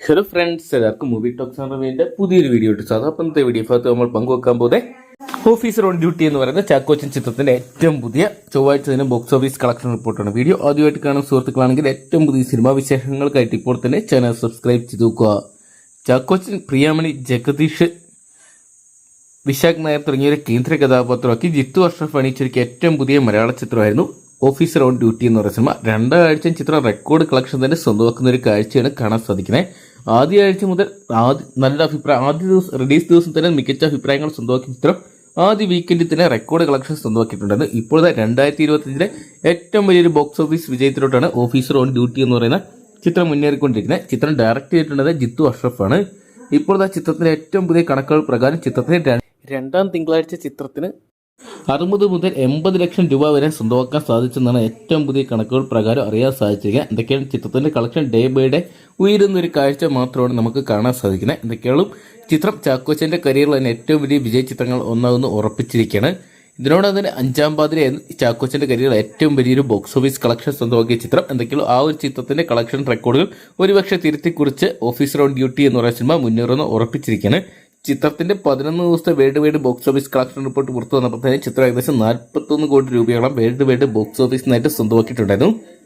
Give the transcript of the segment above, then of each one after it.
Hello friends എല്ലാവർക്കും movie talks റിവ്യൂവിന്റെ പുതിയൊരു വീഡിയോ ഇട്ടു സാധാ അപ്പത്തെ വീഡിയോ ഭാഗത്ത് നമ്മൾ പങ്കുവെക്കാൻ പോകുന്നത് ഓഫീസർ ഓൺ ഡ്യൂട്ടി എന്ന് പറയുന്ന ചാക്കോച്ചൻ ചിത്രത്തിന്റെ ഏറ്റവും പുതിയ ചൊവ്വാഴ്ച ദിനം ബോക്സ് ഓഫീസ് കളക്ഷൻ റിപ്പോർട്ടാണ് വീഡിയോ ആദ്യമായിട്ട് കാണുന്ന സുഹൃത്തുക്കളാണെങ്കിൽ ഏറ്റവും പുതിയ സിനിമാ വിശേഷങ്ങൾക്കായിട്ട് ഇപ്പോൾ തന്നെ ചാനൽ സബ്സ്ക്രൈബ് ചെയ്ത് നോക്കുക ചാക്കോച്ചൻ പ്രിയാമണി ജഗദീഷ് വിശാഖ് നായർ തുടങ്ങിയൊരു കേന്ദ്ര കഥാപാത്രമാക്കി ജിത്തു അഷ്റഫ് അണിയിച്ചൊരുക്കിയ ഏറ്റവും പുതിയ മലയാള ചിത്രമായിരുന്നു ഓഫീസർ ഓൺ ഡ്യൂട്ടി എന്ന് പറയുന്ന സിനിമ രണ്ടാഴ്ച ചിത്രം റെക്കോർഡ് കളക്ഷൻ തന്നെ സ്വന്തമാക്കുന്ന ഒരു കാഴ്ചയാണ് കാണാൻ സാധിക്കുന്നത്. ആദ്യ ആഴ്ച മുതൽ ആദ്യ നല്ല അഭിപ്രായം ആദ്യ ദിവസം റിലീസ് ദിവസം തന്നെ മികച്ച അഭിപ്രായങ്ങൾ സ്വന്തമാക്കിയ ചിത്രം ആദ്യ വീക്കെൻഡിൽ തന്നെ റെക്കോർഡ് കളക്ഷൻ സ്വന്തമാക്കിയിട്ടുണ്ടെന്ന് ഇപ്പോഴത്തെ രണ്ടായിരത്തി ഇരുപത്തിയഞ്ചിലെ ഏറ്റവും വലിയൊരു ബോക്സ് ഓഫീസ് വിജയത്തിലോട്ടാണ് ഓഫീസർ ഓൺ ഡ്യൂട്ടി എന്ന് പറയുന്ന ചിത്രം മുന്നേറിക്കൊണ്ടിരിക്കുന്നത്. ചിത്രം ഡയറക്റ്റ് ചെയ്തിട്ടുള്ളത് ജിത്തു അഷ്റഫാണ് ഇപ്പോഴത്തെ ചിത്രത്തിലെ ഏറ്റവും പുതിയ കണക്കുകൾ പ്രകാരം ചിത്രത്തിന് രണ്ടാം തിങ്കളാഴ്ച ചിത്രത്തിന് അറുപത് മുതൽ എൺപത് ലക്ഷം രൂപ വരെ സ്വന്തമാക്കാൻ സാധിച്ചെന്നാണ് ഏറ്റവും പുതിയ കണക്കുകൾ പ്രകാരം അറിയാൻ സാധിച്ചിരിക്കുക എന്തൊക്കെയാണ് ചിത്രത്തിന്റെ കളക്ഷൻ ഡേ ബൈ ഡേ ഉയരുന്ന ഒരു കാഴ്ച മാത്രമാണ് നമുക്ക് കാണാൻ സാധിക്കുന്നത്. എന്തൊക്കെയാളും ചിത്രം ചാക്കോച്ചന്റെ കരിയറിൽ തന്നെ ഏറ്റവും വലിയ വിജയ ചിത്രങ്ങൾ ഒന്നാകുന്നു ഉറപ്പിച്ചിരിക്കുകയാണ്. ഇതിനോടൊപ്പം തന്നെ അഞ്ചാം പാതിരയായിരുന്നു ചാക്കോച്ചന്റെ കരിയറിൽ ഏറ്റവും വലിയൊരു ബോക്സ് ഓഫീസ് കളക്ഷൻ സ്വന്തമാക്കിയ ചിത്രം. എന്തൊക്കെയോ ആ ഒരു ചിത്രത്തിന്റെ കളക്ഷൻ റെക്കോർഡുകൾ ഒരുപക്ഷെ തിരുത്തിക്കുറിച്ച് ഓഫീസർ ഓൺ ഡ്യൂട്ടി എന്ന് പറയുന്ന സിനിമ മുന്നേറുന്ന ഉറപ്പിച്ചിരിക്കുകയാണ്. ചിത്രത്തിന്റെ പതിനൊന്ന് ദിവസത്തെ world wide box office collection report പുറത്തു വന്നപ്പോൾ തന്നെ ചിത്രം ഏകദേശം നാൽപ്പത്തൊന്ന് കോടി രൂപയോളം വേൾഡ് വൈഡ് ബോക്സ് ഓഫീസിനായിട്ട് സ്വന്തമാക്കിയിട്ടുണ്ടായിരുന്നു.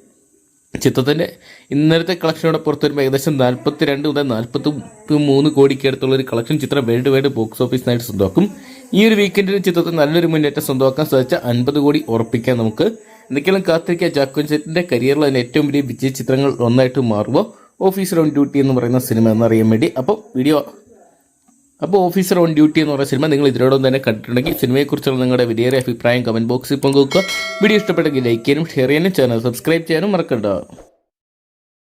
ചിത്രത്തിന്റെ ഇന്നലത്തെ കളക്ഷനോടെ പുറത്തു വരുമ്പോൾ ഏകദേശം നാൽപ്പത്തി രണ്ട് മുതൽ നാൽപ്പത്തി മൂന്ന് കോടിക്ക് അടുത്തുള്ള ഒരു കളക്ഷൻ ചിത്രം വേൾഡ് വൈഡ് ബോക്സ് ഓഫീസിനായിട്ട് സ്വന്തമാക്കും. ഈ ഒരു വീക്കെൻഡിൽ ചിത്രത്തിൽ നല്ലൊരു മുന്നേറ്റം സ്വന്തമാക്കാൻ സാധിച്ച അൻപത് കോടി ഉറപ്പിക്കാൻ നമുക്ക്. എന്തെങ്കിലും കാത്തിരിക്കുക? ജാക്കോൻസെറ്റിന്റെ കരിയറിൽ അതിന് ഏറ്റവും വലിയ വിജയ ചിത്രങ്ങൾ ഒന്നായിട്ട് മാറുമോ? ഓഫീസർ ഓൺ ഡ്യൂട്ടി എന്ന് പറയുന്ന സിനിമ എന്നറിയാൻ വേണ്ടി. അപ്പോൾ വീഡിയോ അപ്പോൾ ഓഫീസർ ഓൺ ഡ്യൂട്ടി എന്ന് പറയുന്ന സിനിമ നിങ്ങൾ ഇതിനോടൊപ്പം തന്നെ കണ്ടിട്ടുണ്ടെങ്കിൽ സിനിമയെക്കുറിച്ചുള്ള നിങ്ങളുടെ വിലയേറിയ അഭിപ്രായം കമന്റ് ബോക്സിൽ പങ്കുവെക്കുക. വീഡിയോ ഇഷ്ടപ്പെട്ടെങ്കിൽ ലൈക്ക് ചെയ്യാനും ഷെയർ ചെയ്യാനും ചാനൽ സബ്സ്ക്രൈബ് ചെയ്യാനും മറക്കണ്ട.